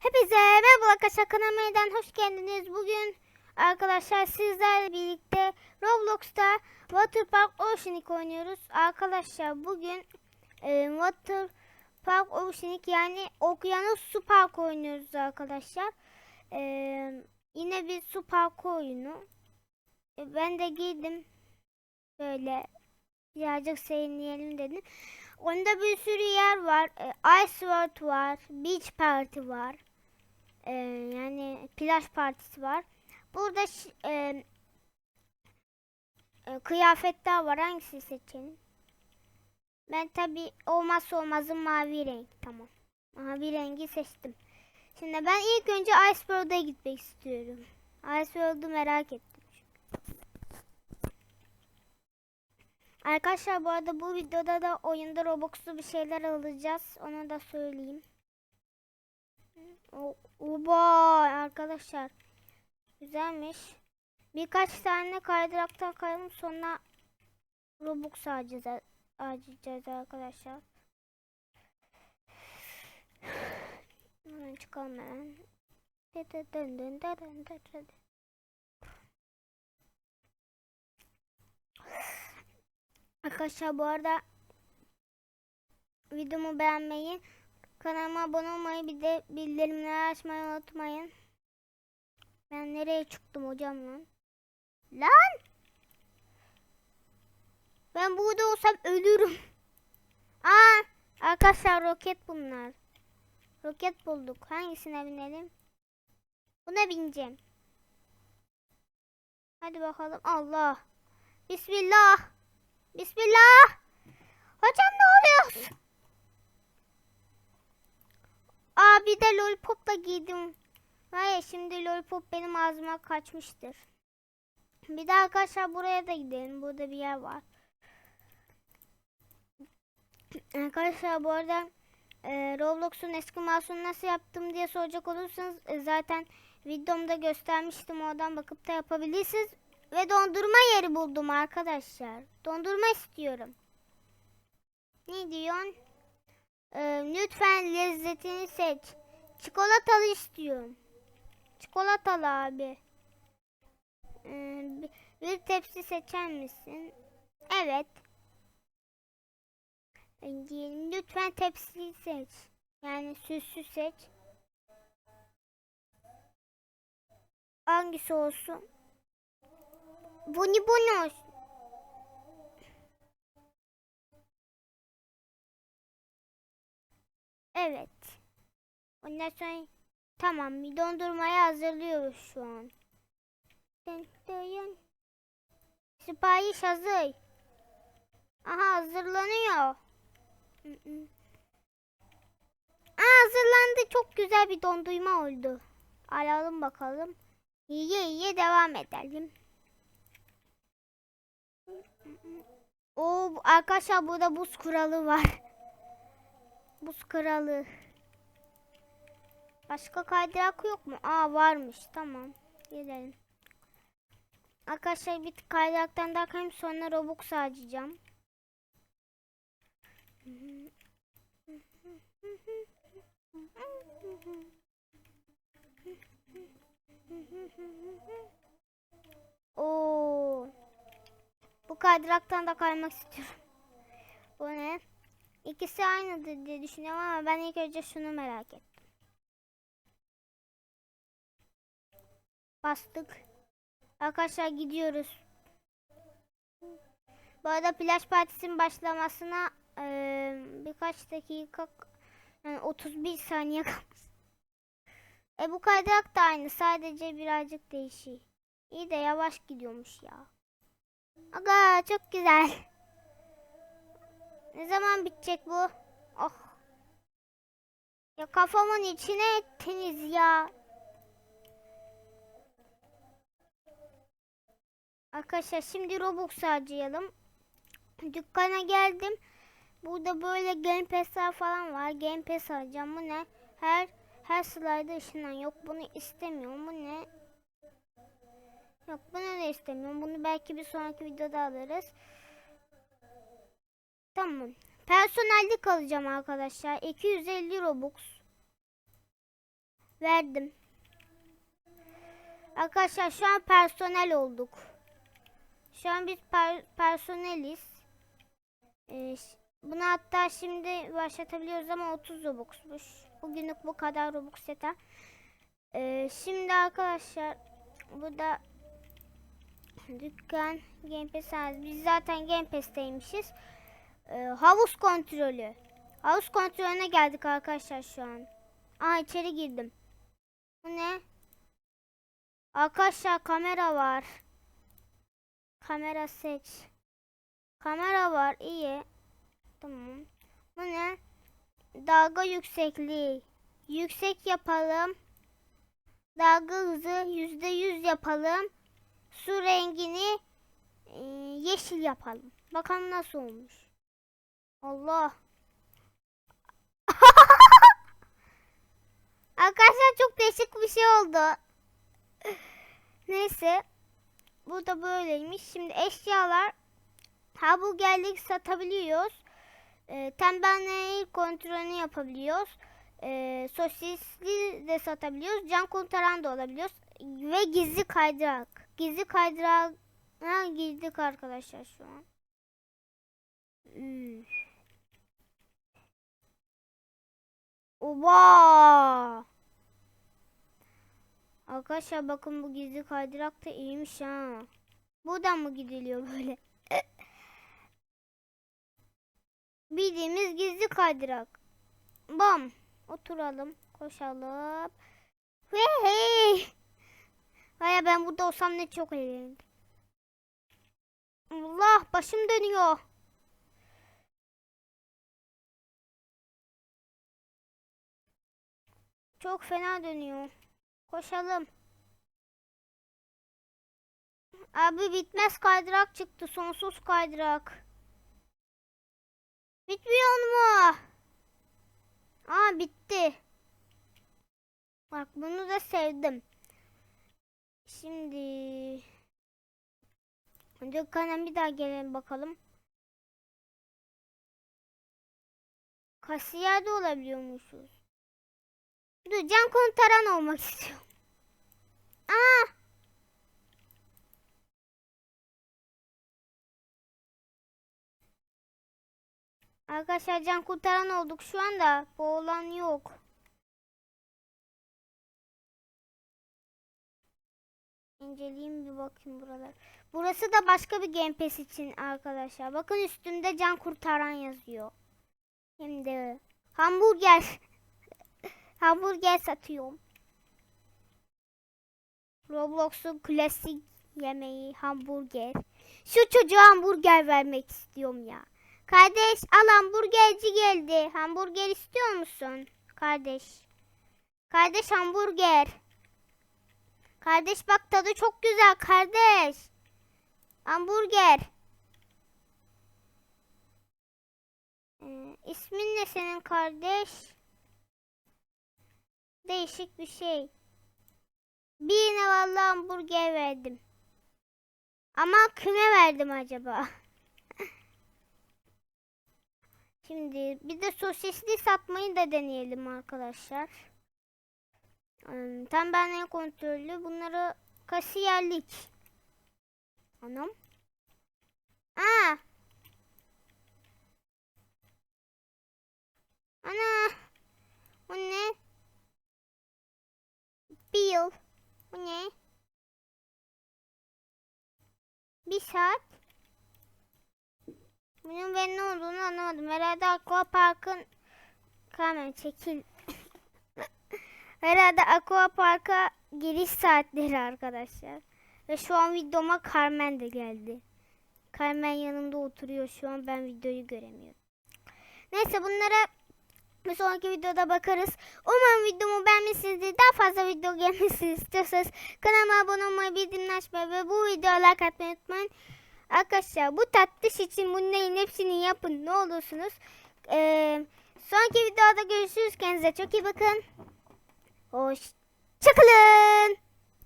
Hepinize merhaba arkadaşlar kanalıma hoş geldiniz. Bugün arkadaşlar sizlerle birlikte Roblox'ta Water Park Oceanic oynuyoruz. Arkadaşlar bugün e, Water Park Oceanic yani Okyanus Su Park oynuyoruz arkadaşlar. E, yine bir su parkı oyunu. E, ben de girdim. Böyle birazcık seyirleyelim dedim. Onda bir sürü yer var. E, Ice World var. Beach Party var. E, yani plaj partisi var. Burada e, e, kıyafetler var. Hangisini seçelim? Ben tabi olmazsa olmazım mavi renk. Tamam. Mavi rengi seçtim. Şimdi ben ilk önce Ice World'a gitmek istiyorum. Ice World'u merak ettim. Arkadaşlar bu arada bu videoda da oyunda Robux'lu bir şeyler alacağız. Onu da söyleyeyim. O, oba arkadaşlar. Güzelmiş. Birkaç tane kaydıraktan kayalım sonra Robux harcayacağız, harcayacağız arkadaşlar. Hemen çıkalım hemen. Arkadaşlar bu arada videomu beğenmeyi, kanalıma abone olmayı bir de bildirimleri açmayı unutmayın. Ben nereye çıktım hocam lan? Lan! Ben burada olsam ölürüm. Aa! Arkadaşlar roket bunlar. Roket bulduk. Hangisine binelim? Buna bineceğim. Hadi bakalım. Allah. Bismillah. Bismillah. Hocam ne oluyor? Aa bir de lollipopla giydim. Hayır şimdi lollipop benim ağzıma kaçmıştır. Bir de arkadaşlar buraya da gidelim. Burada bir yer var. Arkadaşlar bu arada e, Roblox'un eski mouse'unu nasıl yaptım diye soracak olursanız e, zaten videomda göstermiştim. Oradan bakıp da yapabilirsiniz. Ve dondurma yeri buldum arkadaşlar. Dondurma istiyorum. Ne diyorsun? Ee, lütfen lezzetini seç. Çikolatalı istiyorum. Çikolatalı abi. Ee, bi- bir tepsi seçer misin? Evet. Ee, diyelim lütfen tepsiyi seç. Yani süsü seç. Hangisi olsun? Bunu olsun. Evet. Ondan sonra tamam bir dondurmayı hazırlıyoruz şu an. Sipariş hazır. Aha hazırlanıyor. Aa, hazırlandı. Çok güzel bir dondurma oldu. Alalım bakalım. İyi iyi devam edelim. O arkadaşlar burada buz kuralı var. Buz kralı. Başka kaydırak yok mu? Aa varmış. Tamam. Gidelim. Arkadaşlar bir kaydıraktan daha kayayım sonra Robux harcayacağım. Oo. Bu kaydıraktan da kaymak istiyorum. Bu ne? İkisi aynıdır diye düşünüyorum ama ben ilk önce şunu merak ettim. Bastık. Arkadaşlar gidiyoruz. Bu arada plaj partisinin başlamasına eee, birkaç dakika yani 31 saniye kalmış. E bu kaydırak da aynı sadece birazcık değişik. İyi de yavaş gidiyormuş ya. Aga çok güzel. Ne zaman bitecek bu? Oh. Ya kafamın içine ettiniz ya. Arkadaşlar şimdi Robux harcayalım. Dükkana geldim. Burada böyle Game Pass'ler falan var. Game Pass alacağım. Bu ne? Her her slayda ışınan yok. Bunu istemiyorum. Bu ne? Yok bunu da istemiyorum. Bunu belki bir sonraki videoda alırız. Tamam. Personellik alacağım arkadaşlar. 250 Robux. Verdim. Arkadaşlar şu an personel olduk. Şu an biz per- personeliz. Ee, bunu hatta şimdi başlatabiliyoruz ama 30 Robux'muş. Bugünlük bu kadar Robux yeter. Ee, şimdi arkadaşlar burada dükkan Game Pass. Biz zaten Game Pass'teymişiz. Ee, havuz kontrolü. Havuz kontrolüne geldik arkadaşlar şu an. Aa içeri girdim. Bu ne? Arkadaşlar kamera var. Kamera seç. Kamera var iyi. Tamam. Bu ne? Dalga yüksekliği. Yüksek yapalım. Dalga hızı yüzde yüz yapalım. Su rengini e, yeşil yapalım. Bakalım nasıl olmuş. Allah. Arkadaşlar çok değişik bir şey oldu. Neyse. Bu da böyleymiş. Şimdi eşyalar hamburgerlik satabiliyoruz. E, tembelliği kontrolünü yapabiliyoruz. E, sosisli de satabiliyoruz. Can kurtaran da olabiliyoruz. Ve gizli kaydırak. Gizli kaydırağa girdik arkadaşlar şu an. Üf. Oba! Arkadaşlar bakın bu gizli kaydırak da iyiymiş ha. Buradan mı gidiliyor böyle? Bildiğimiz gizli kaydırak. Bam. Oturalım. Koşalım. Hey hey. Vay ben burada olsam ne çok eğlendim. Allah başım dönüyor. Çok fena dönüyor. Koşalım. Abi bitmez kaydırak çıktı. Sonsuz kaydırak. Bitmiyor mu? Aa bitti. Bak bunu da sevdim. Şimdi dükkana bir daha gelelim bakalım. Kasiyer de olabiliyormuşuz. Dur can kurtaran olmak istiyorum. Aa! Arkadaşlar can kurtaran olduk şu anda. Boğulan yok. İnceleyeyim bir bakayım buralar. Burası da başka bir Game için arkadaşlar. Bakın üstünde can kurtaran yazıyor. Şimdi hamburger. Hamburger satıyorum. Roblox'un klasik yemeği hamburger. Şu çocuğa hamburger vermek istiyorum ya. Kardeş al hamburgerci geldi. Hamburger istiyor musun? Kardeş. Kardeş hamburger. Kardeş bak tadı çok güzel kardeş. Hamburger. Ee, ismin ne senin kardeş? Değişik bir şey. Birine vallahi hamburger verdim. Ama kime verdim acaba? Şimdi bir de sosisli satmayı da deneyelim arkadaşlar. Hmm, Tembelliğe kontrollü. Bunları kasiyerlik. Anam. Aa. Ana. Bu ne? Bir yıl. Bu ne? Bir saat. Bunun ben ne olduğunu anlamadım. Herhalde Aqua Park'ın Kamen çekil. Herhalde Aqua Park'a giriş saatleri arkadaşlar. Ve şu an videoma Carmen de geldi. Carmen yanımda oturuyor şu an ben videoyu göremiyorum. Neyse bunlara bir sonraki videoda bakarız. Umarım videomu beğenmişsinizdir. Daha gelmesini istiyorsanız kanalıma abone olmayı, bildirimleri açmayı ve bu videoya like atmayı unutmayın. Arkadaşlar bu tatlış için bunların hepsini yapın ne olursunuz. Ee, sonraki videoda görüşürüz. Kendinize çok iyi bakın. Hoşçakalın.